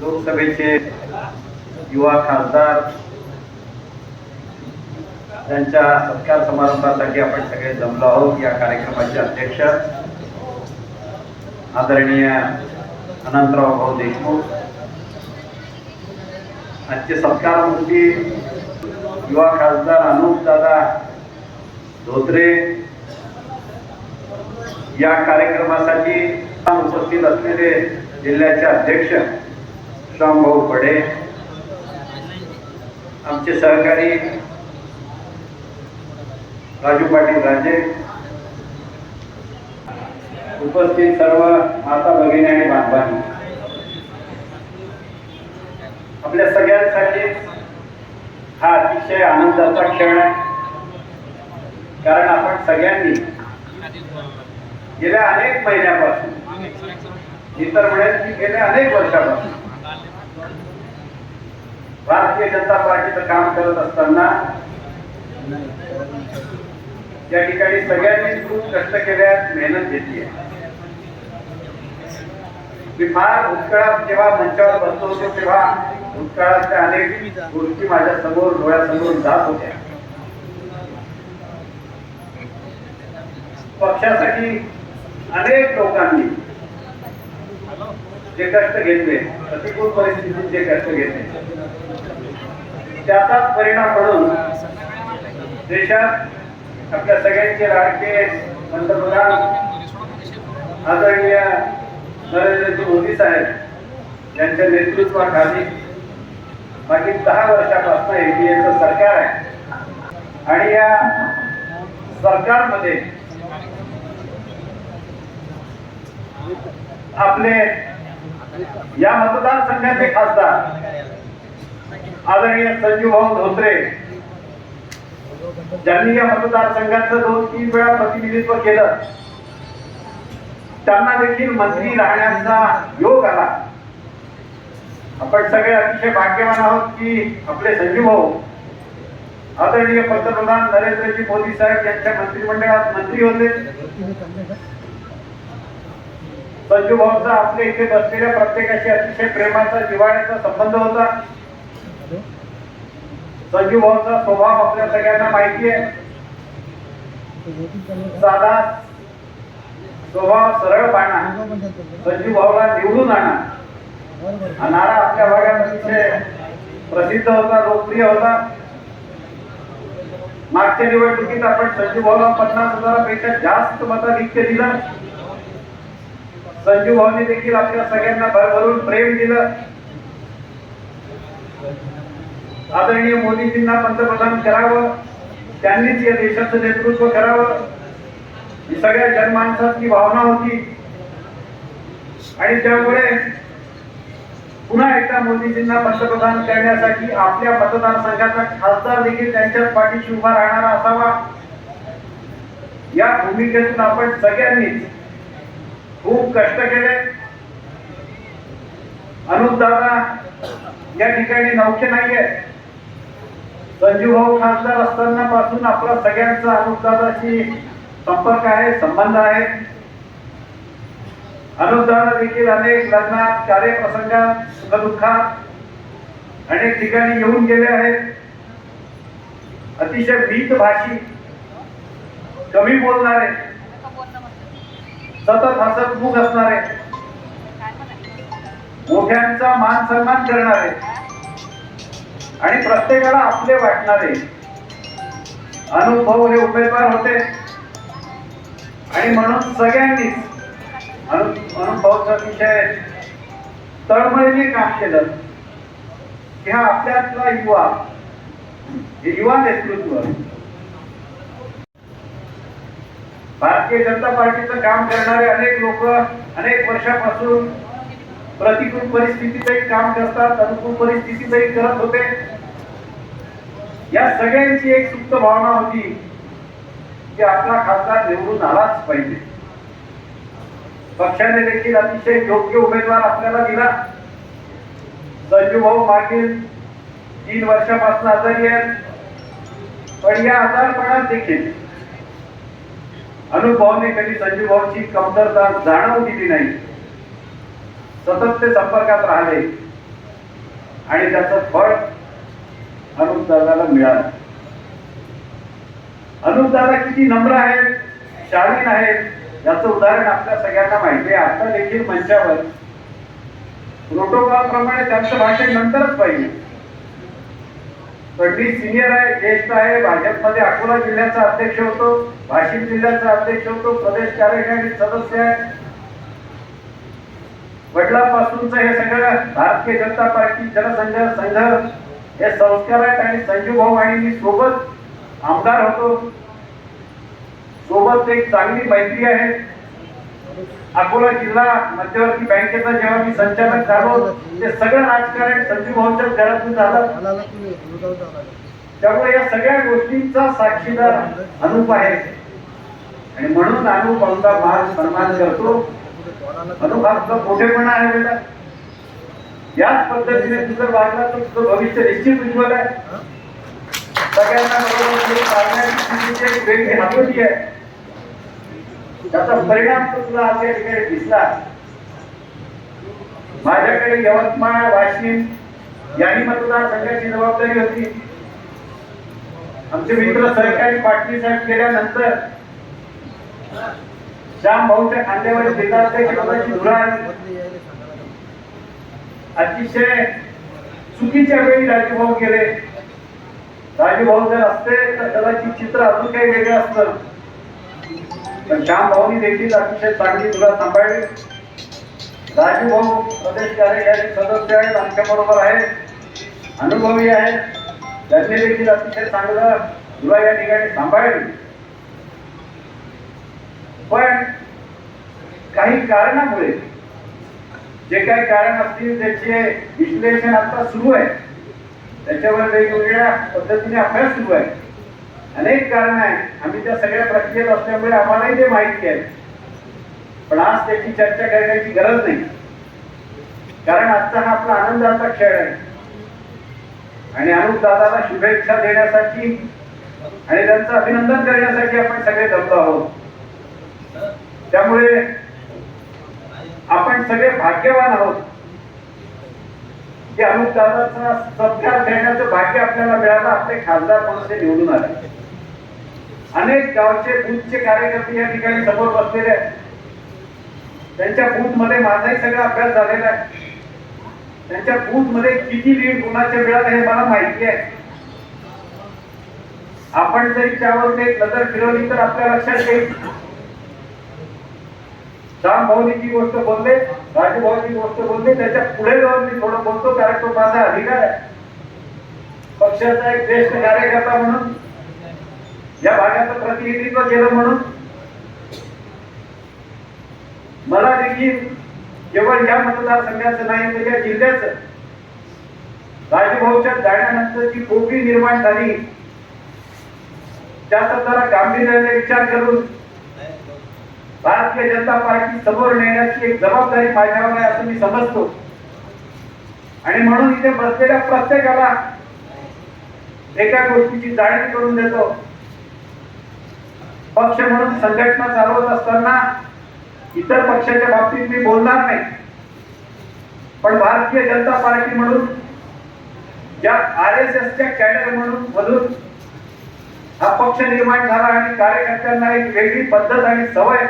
लोकसभेचे युवा खासदार त्यांच्या सत्कार समारंभासाठी आपण सगळे जमलो आहोत. या कार्यक्रमाचे अध्यक्ष आदरणीय अनंतराव भाऊ देशमुख. आजचे सत्कार युवा खासदार अनुपदादा धोत्रे या कार्यक्रमासाठी उपस्थित असलेले जिल्ह्याचे अध्यक्ष श्यामभाऊ पडे आमचे सहकारी राजू पाटील राजे। उपस्थित सर्व माता भगिनी आणि बांधवांनी। आपल्या सगळ्यांसाठी हा अतिशय आनंदाचा क्षण आहे। कारण आपण सगळ्यांनी गेल्या अनेक महिन्यापासून इतर म्हणेल की गेल्या अनेक वर्षापासून भारतीय जनता पार्टीचं काम करत असताना या ठिकाणी सगळ्यांनी खूप कष्ट केल्या मेहनत घेतली आहे. मी फार भूतकाळात जेव्हा मंचावर बसलो होतो तेव्हा भूतकाळातल्या अनेक गोष्टी माझ्यासमोर डोळ्यासमोर जात होत्या. पक्षासाठी अनेक लोकांनी जे कष्ट घेतले प्रतिकूल परिस्थितीत जे कष्ट घेते त्याचाच परिणाम म्हणून देशात आपल्या सगळ्यांचे राजकीय पंतप्रधान आदरणीय नरेंद्रजी मोदी साहेब यांच्या नेतृत्वाखाली मागील दहा वर्षापासून एनडीएचं सरकार आहे. आणि या सरकारमध्ये आपले या मतदारसंघाचे खासदार आदरणीय संजू भाऊ धोत्रे. ज्यांनी या मतदारसंघाचं दोन तीन वेळा प्रतिनिधित्व केलं त्यांना देखील मंत्री राहण्याचा योग आला. आपण सगळे अतिशय भाग्यवान आहोत की आपले संजीव भाऊ आदरणीय पंतप्रधान नरेंद्रजी मोदी साहेब यांच्या मंत्रिमंडळात मंत्री होते. संजू भाऊचा आपल्या इथे बसलेल्या प्रत्येकाशी अतिशय प्रेमाचा जिव्हाळ्याचा संबंध होता. संजू भाऊचा स्वभाव आपल्या सगळ्यांना माहिती आहे. साधा स्वभाव सरळ पाणा संजू भाऊला निवडून आणा. नारा आपल्या भागात अतिशय प्रसिद्ध होता लोकप्रिय होता. मागच्या निवडणुकीत आपण संजू भाऊला पन्नास हजारापेक्षा जास्त मताधिक्य दिलं. संजू भाऊने देखील आपल्या सगळ्यांना भरभरून प्रेम दिलं. आदरणीय मोदीजींना पंतप्रधान करावं. त्यांनीच या देशाचं नेतृत्व करावं. ही सगळ्या जनमानसाची भावना होती. आणि त्यामुळे पुन्हा एकदा मोदीजींना पंतप्रधान करण्यासाठी आपल्या मतदारसंघाचा खासदार देखील त्यांच्याच पाठीशी उभा राहणारा असावा. या भूमिकेतून आपण सगळ्यांनीच खूप कष्ट केले. अनुपदादा या ठिकाणी नौके नाहीये. संजू भाऊ खासदार असताना पासून आपला सगळ्यांचा अनुपदादाशी संपर्क आहे संबंध आहे. अनुपदादा देखील अनेक लग्नात कार्यप्रसंगात सुखदुःखात अनेक ठिकाणी येऊन गेले आहेत. अतिशय भीत भाषी कमी बोलणारे सतत हसतमुख असणारे. मोठ्यांचा मान सन्मान करणारे. आणि प्रत्येकाला आपले वाटणारे. अनुभव हे उमेदवार होते. आणि म्हणून सगळ्यांनीच अनु- अनुभवचं अतिशय तळमळीने काम केलं. की हा आपल्यातला युवा युवा नेतृत्व. भारतीय जनता पार्टीचं काम करणारे अनेक लोक अनेक वर्षापासून प्रतिकूल परिस्थितीतही काम करतात अनुकूल परिस्थितीतही करत होते. या सगळ्यांची एक सुप्त भावना होती की आपला खासदार निवडून आलाच पाहिजे. पक्षाने देखील अतिशय योग्य उमेदवार आपल्याला दिला. संजू भाऊ मागील तीन वर्षापासून आजारी आहेत. पण या आजारपणात देखील अनुभवने कधी संजू भाऊची कमतरता जाणवून दिली नाही. सतत ते संपर्कात राहिले. आणि त्याचं फळ अनुपदादाला मिळालं. अनुपदादा किती नम्र आहेत शालीन आहेत याचं उदाहरण आपल्या सगळ्यांना माहिती आहे. आता देखील मंचावर प्रोटोकॉल प्रमाणे त्यांचं भाषण नंतरच पाहिजे. फडणवीस सिनियर आहे ज्येष्ठ आहे भाजपमध्ये अकोला जिल्ह्याचा अध्यक्ष होतो वाशिम जिल्ह्याचा अध्यक्ष होतो प्रदेश कार्यकारी सदस्य आहे. वडिलांपासूनच हे सगळं भारतीय जनता पार्टी जनसंघ संघ हे संस्कार आहेत आणि संजू भाऊ आणि मी सोबत आमदार होतो. सोबत एक चांगली मैत्री आहे. अकोला जिल्हा मध्यवर्ती बँकेचा जेव्हा मी संचालक झालो ते सगळं राजकारण संजू भाऊच्या घरातून झालं. त्यामुळे या सगळ्या गोष्टींचा साक्षीदार अनुप आहे. आणि म्हणून अनुप आमचा मान सन्मान करतो. अनुप हा मोठेपणा आहे बेटा? याच पद्धतीने तू जर वागला तर तुझं भविष्य निश्चित उज्ज्वल आहे. सगळ्यांना बरोबर घेऊन हातोटी आहे. त्याचा परिणाम तर तुला आज ठिकाणी दिसला. माझ्याकडे यवतमाळ वाशिम यांनी मतदारसंघाची जबाबदारी होती. आमचे मित्र सरकारी पाटील साहेब गेल्यानंतर श्याम भाऊच्या खांद्यावर बेदार्थी धुरा अतिशय चुकीच्या वेळी राजूभाऊ गेले. राजूभाऊ जर असते तर कदाचित चित्र अजून काही वेगळं असतं. पण श्याम भाऊनी देखील अतिशय चांगली तुला सांभाळली राजू भाऊ प्रदेश कार्यकारी सदस्य आहेत आमच्या बरोबर आहेत अनुभवी आहेत त्यांनी देखील अतिशय चांगलं तुला या ठिकाणी सांभाळली. पण काही कारणामुळे जे काही कारण असतील त्याचे विश्लेषण आता सुरू आहे. त्याच्यावर वेगवेगळ्या पद्धतीने अभ्यास सुरू आहे. अनेक कारण आहे आम्ही त्या सगळ्या प्रक्रियेत असल्यामुळे आम्हालाही ते माहिती आहे पण आज त्याची चर्चा करण्याची गरज नाही. कारण आजचा हा आपला आनंदाचा खेळ आहे. आणि अनुप दादाला शुभेच्छा देण्यासाठी आणि त्यांचं अभिनंदन करण्यासाठी आपण सगळे जमलो आहोत. त्यामुळे आपण सगळे भाग्यवान आहोत. की अनुप सत्कार देण्याचं भाग्य आपल्याला मिळालं आपले खासदार म्हणून ते निवडून आले. अनेक गावचे बूथचे कार्यकर्ते या ठिकाणी समोर बसलेले आहेत. त्यांच्या बूथमध्ये माझाही सगळा अभ्यास झालेला आहे. त्यांच्या बूथमध्ये किती लीड कुणाच्या मिळालं हे मला माहिती आहे. आपण जरी त्यावर एक नजर फिरवली तर आपल्या लक्षात येईल. श्याम भाऊनीची गोष्ट बोलले राजू गोष्ट बोलले त्याच्या पुढे जाऊन मी थोडं बोलतो कारण तो माझा अधिकार आहे. पक्षाचा एक ज्येष्ठ कार्यकर्ता म्हणून या भागाचं प्रतिनिधित्व केलं म्हणून मला देखील केवळ या मतदारसंघाचं नाही तर या जिल्ह्याचं राजूभाऊच्या जाण्यानंतर जी पोकळी निर्माण झाली. त्याचा जरा गांभीर्याने विचार करून भारतीय जनता पार्टी समोर नेण्याची एक जबाबदारी माझ्यावर आहे असं मी समजतो. आणि म्हणून इथे बसलेल्या प्रत्येकाला एका गोष्टीची जाणीव करून देतो. पक्ष म्हणून संघटना चालवत असताना इतर पक्षाच्या बाबतीत मी बोलणार नाही. पण भारतीय जनता पार्टी म्हणून ज्या आर एस एसच्या कॅडर म्हणून मधून हा पक्ष निर्माण झाला आणि कार्यकर्त्यांना एक वेगळी पद्धत आणि सवय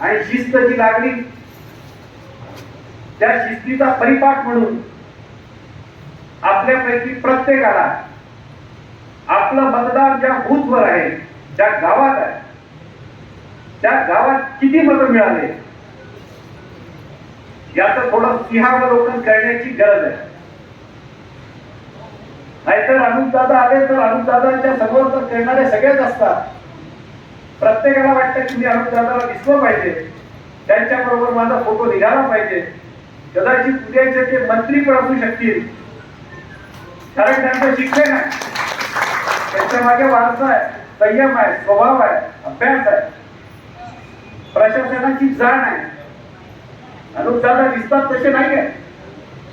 आणि शिस्त जी लागली त्या शिस्तीचा परिपाठ म्हणून आपल्यापैकी प्रत्येकाला आपलं मतदान ज्या बूथवर आहे ज्या गावात आहे त्या गावात किती मतं मिळाले? याचं थोडं सिंहावलोकन करण्याची गरज आहे. नाहीतर अनुपदादा आले तर अनुपदादांच्या समोर तर करणारे सगळेच असतात. प्रत्येकाला वाटतं की मी अनुपदादाला दिसलं पाहिजे. त्यांच्या बरोबर माझा फोटो निघाला पाहिजे. कदाचित उद्याचे ते मंत्री पण असू शकतील. कारण त्यांचं शिक्षण आहे. त्यांच्या मागे वारसा आहे. संयम आहे. स्वभाव आहे. अभ्यास आहे. प्रशासनाची जाण आहे. अनुपदादा दिसतात तसे नाही आहे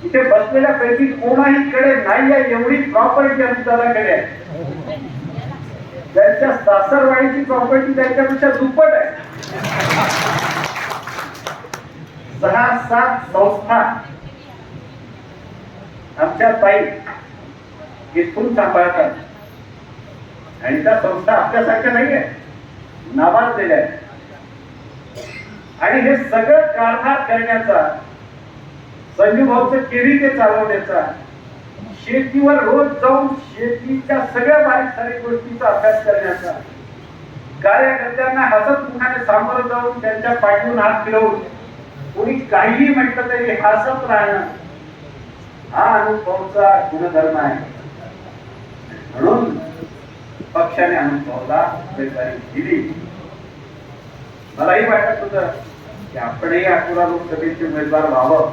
इथे बसलेल्या पैकी कोणाही कडे नाही आहे एवढी प्रॉपर्टी अनुदानाकडे. आहे त्यांच्या सासरवाडीची प्रॉपर्टी त्यांच्यापेक्षा दुप्पट आहे. सहा सात संस्था आमच्या ताई इथून सांभाळतात आणि त्या संस्था आपल्यासारख्या नाही आहे नावाजलेल्या आहेत. आणि हे सगळं कारभार करण्याचा संजू भाऊचं केवी ते चालवण्याचा शेतीवर रोज जाऊन शेतीच्या सगळ्या बारीक सारीक गोष्टीचा अभ्यास करण्याचा. कार्यकर्त्यांना हसत मुखाने सामोरं जाऊन त्यांच्या पाठीवून हात फिरवून कोणी काहीही म्हटलं तरी हसत राहणं हा अनुभवचा गुणधर्म आहे. म्हणून पक्षाने अनुभवला उमेदवारी दिली. मलाही वाटत होत की आपणही अकोला लोकसभेचे उमेदवार व्हावं.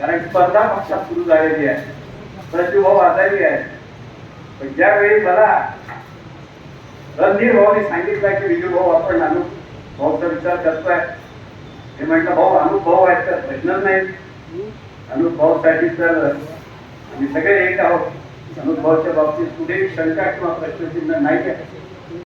कारण स्पर्धा पक्षात सुरू झालेली आहे. प्रतिभाव भाऊ आजारी आहे. पण ज्यावेळी मला रणधीर भाऊने सांगितलं की विजू भाऊ आपण अनु भाऊचा विचार करतोय. हे म्हटलं भाऊ अनुभव आहेत तर प्रश्नच नाही अनुभवासाठी तर आम्ही सगळे एक आहोत. अनुभवाच्या बाबतीत कुठेही शंका किंवा प्रश्नचिन्ह नाही आहे